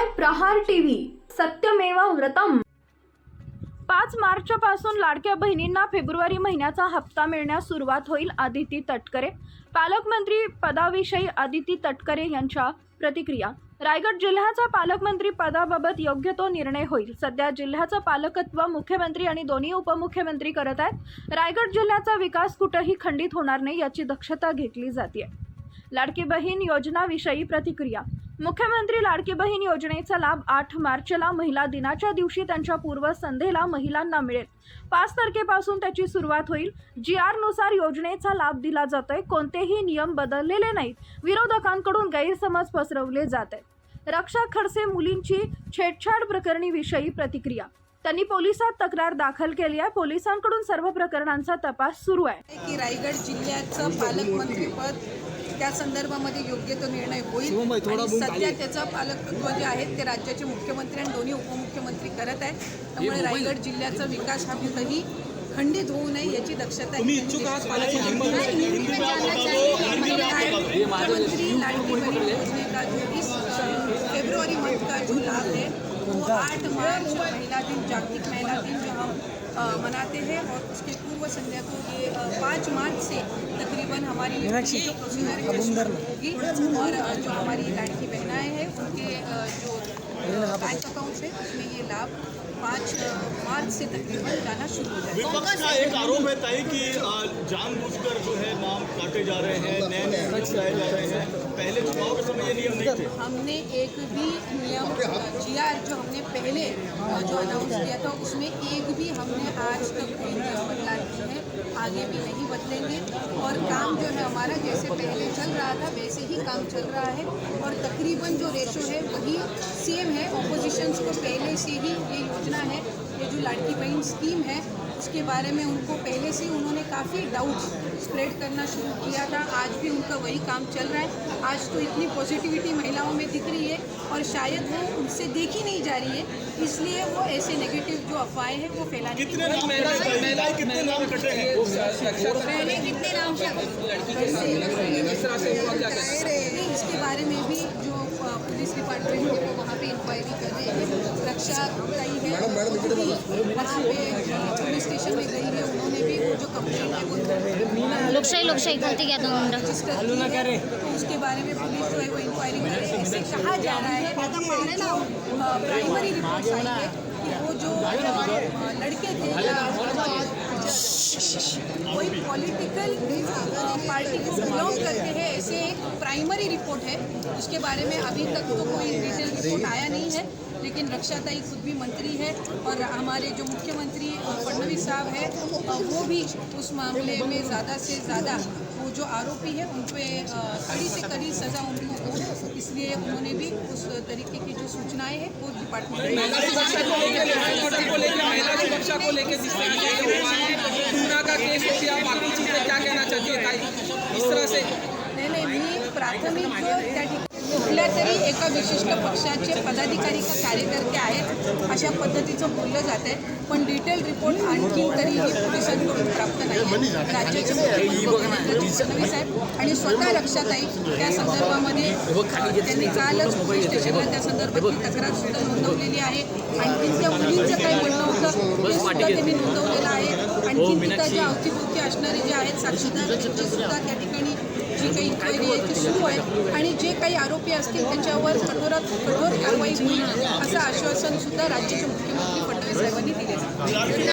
पाहताय प्रहार टीव्ही. सत्यमेव व्रतम. पाच मार्चपासून लाडक्या बहिणींना फेब्रुवारी महिन्याचा हप्ता मिळण्यास सुरुवात होईल आदिती तटकरे. पालकमंत्री पदाविषयी आदिती तटकरे यांच्या प्रतिक्रिया. रायगड जिल्ह्याचा पालकमंत्री पदाबाबत योग्य तो निर्णय होईल. सध्या जिल्ह्याचं पालकत्व मुख्यमंत्री आणि दोन्ही उपमुख्यमंत्री करत आहेत. रायगड जिल्ह्याचा विकास कुठंही खंडित होणार नाही याची दक्षता घेतली जाते लाडकी बहीण योजनाविषयी प्रतिक्रिया. मुख्यमंत्री लाडकी बहीण योजनेचा लाभ आठ मार्चला महिला दिनाच्या दिवशी त्यांच्या पूर्वसंध्येला महिलांना मिळेल. पाच तारखेपासून त्याची सुरुवात होईल. जी आरनुसार योजनेचा लाभ दिला जातोय. कोणतेही नियम बदललेले नाहीत. विरोधकांकडून गैरसमज पसरवले जात आहेत. रक्षा खडसे मुलींची छेडछाड प्रकरणी विषयी प्रतिक्रिया. त्यांनी पोलिसात तक्रार दाखल केली आहे. पोलिसांकडून सर्व प्रकरणांचा तपास सुरू आहे. की रायगड जिल्ह्याचं पालकमंत्रीपद त्या संदर्भामध्ये योग्य तो निर्णय होईल. सध्या त्याचं पालकत्व जे आहे ते राज्याचे मुख्यमंत्री आणि दोन्ही उपमुख्यमंत्री करत आहेत. त्यामुळे रायगड जिल्ह्याचा विकास हा कुठंही खंडित होऊ नये याची दक्षता. मुख्यमंत्री लाडकी बहन योजने का जो इस फरवरी मंथ का जो लाभ है वो आठ मार्च महिला दिन जागतिक महिला दिन जो हम मनाते हैं और उसके पूर्व संध्या को ये पाँच मार्च से तकरीबन हमारी जो प्रोसीजर होगी और जो हमारी लाड़की बहनाएँ हैं उनके जो बैंक अकाउंट है उसमें ये लाभ पाँच मार्च से तकरीबन जाना शुरू हो जाएगा। विपक्ष का एक आरोप है ताई कि जानबूझकर जो है नाम काटे जा रहे हैं नए नए लाए जा रहे हैं। पहले चुनाव के समय ये नियम नहीं थे। हमने एक भी नियम जी आर जो हमने पहले जो अनाउंस किया था, उसमें एक भी हमने आज तक कोई नियम बदला नहीं है। आगे भी नहीं बदलेंगे। और काम जो है हमारा, जैसे पहले चल रहा था, वैसे ही काम चल रहा है। और तकरीबन जो रेशो है, वही सेम है। ऑपोजिशंस को पहले से ही ये योजना है। ये जो लाड़की बहन स्कीम है उसके बारे में उनको पहले से उन्होंने काफ़ी डाउट स्प्रेड करना शुरू किया था। आज भी उनका वही काम चल रहा है। आज तो इतनी पॉजिटिविटी महिलाओं में दिख रही है और शायद वो उनसे देखी नहीं जा रही है। इसलिए वो ऐसे नेगेटिव जो अफवाहें हैं वो फैलाने की कितने नाम कटे ताई ताई, कितने नाम हैं? पहले कितने नाम इसके बारे में भी जो पुलिस डिपार्टमेंट है वो वहाँ पे इंक्वायरी कर रहे कई है पुलिस स्टेशन में गई है उन्होंने भी वो जो कंप्लेंट है वो लोकशाही लोकशाही बोलते घ्या दोन मिनटं रजिस्टर की है तो उसके बारे में पुलिस जो है वो इंक्वायरी कर इससे कहा जा रहा है जो प्राइमरी रिपोर्ट्स आई है कि वो जो लड़के थे कोई पॉलिटिकल पार्टी को बिलोंग करते हैं, ऐसे एक प्राइमरी रिपोर्ट है। उसके बारे में अभी तक तो कोई डिटेल रिपोर्ट आया नहीं है। लेकिन रक्षा रक्षाताई खुद भी मंत्री है और हमारे जो मुख्यमंत्री फडणवीस साहब है वो भी उस मामले में ज़्यादा से ज़्यादा वो जो आरोपी है उन पे अ, कड़ी से कड़ी सज़ा उनको हो। इसलिए उन्होंने भी उस तरीके की जो सूचनाएँ हैं वो डिपार्टमेंट है हो है इस तरह से नाही नाही मी प्राथमिक त्या ठिकाणी कुठल्या तरी एका विशिष्ट पक्षाचे पदाधिकारी का कार्यकर्ते आहेत अशा पद्धतीचं बोललं जात आहे पण डिटेल रिपोर्ट आणखीन तरीही पोलिसांकडून प्राप्त नाही राज्याचे मुख्यमंत्री आहेत आणि स्वतः रक्षाताई त्या संदर्भामध्ये त्यांनी कालच पोलीस स्टेशनला त्या संदर्भातली तक्रार सुद्धा नोंदवलेली आहे. आणखीन त्या मुलींचं काही म्हणणं होतं ते सुद्धा त्यांनी नोंदवलेलं आहे. आणखीन तिथं जे अवतीभोवती असणारे जे आहेत साक्षीदार सुद्धा त्या ठिकाणी जी काही इन्क्वायरी आहे ती सुरू आहे आणि जे काही आरोपी असतील त्याच्यावर कठोरात कठोर कारवाई होईल असं आश्वासन सुद्धा राज्याचे मुख्यमंत्री फडणवीस साहेबांनी दिले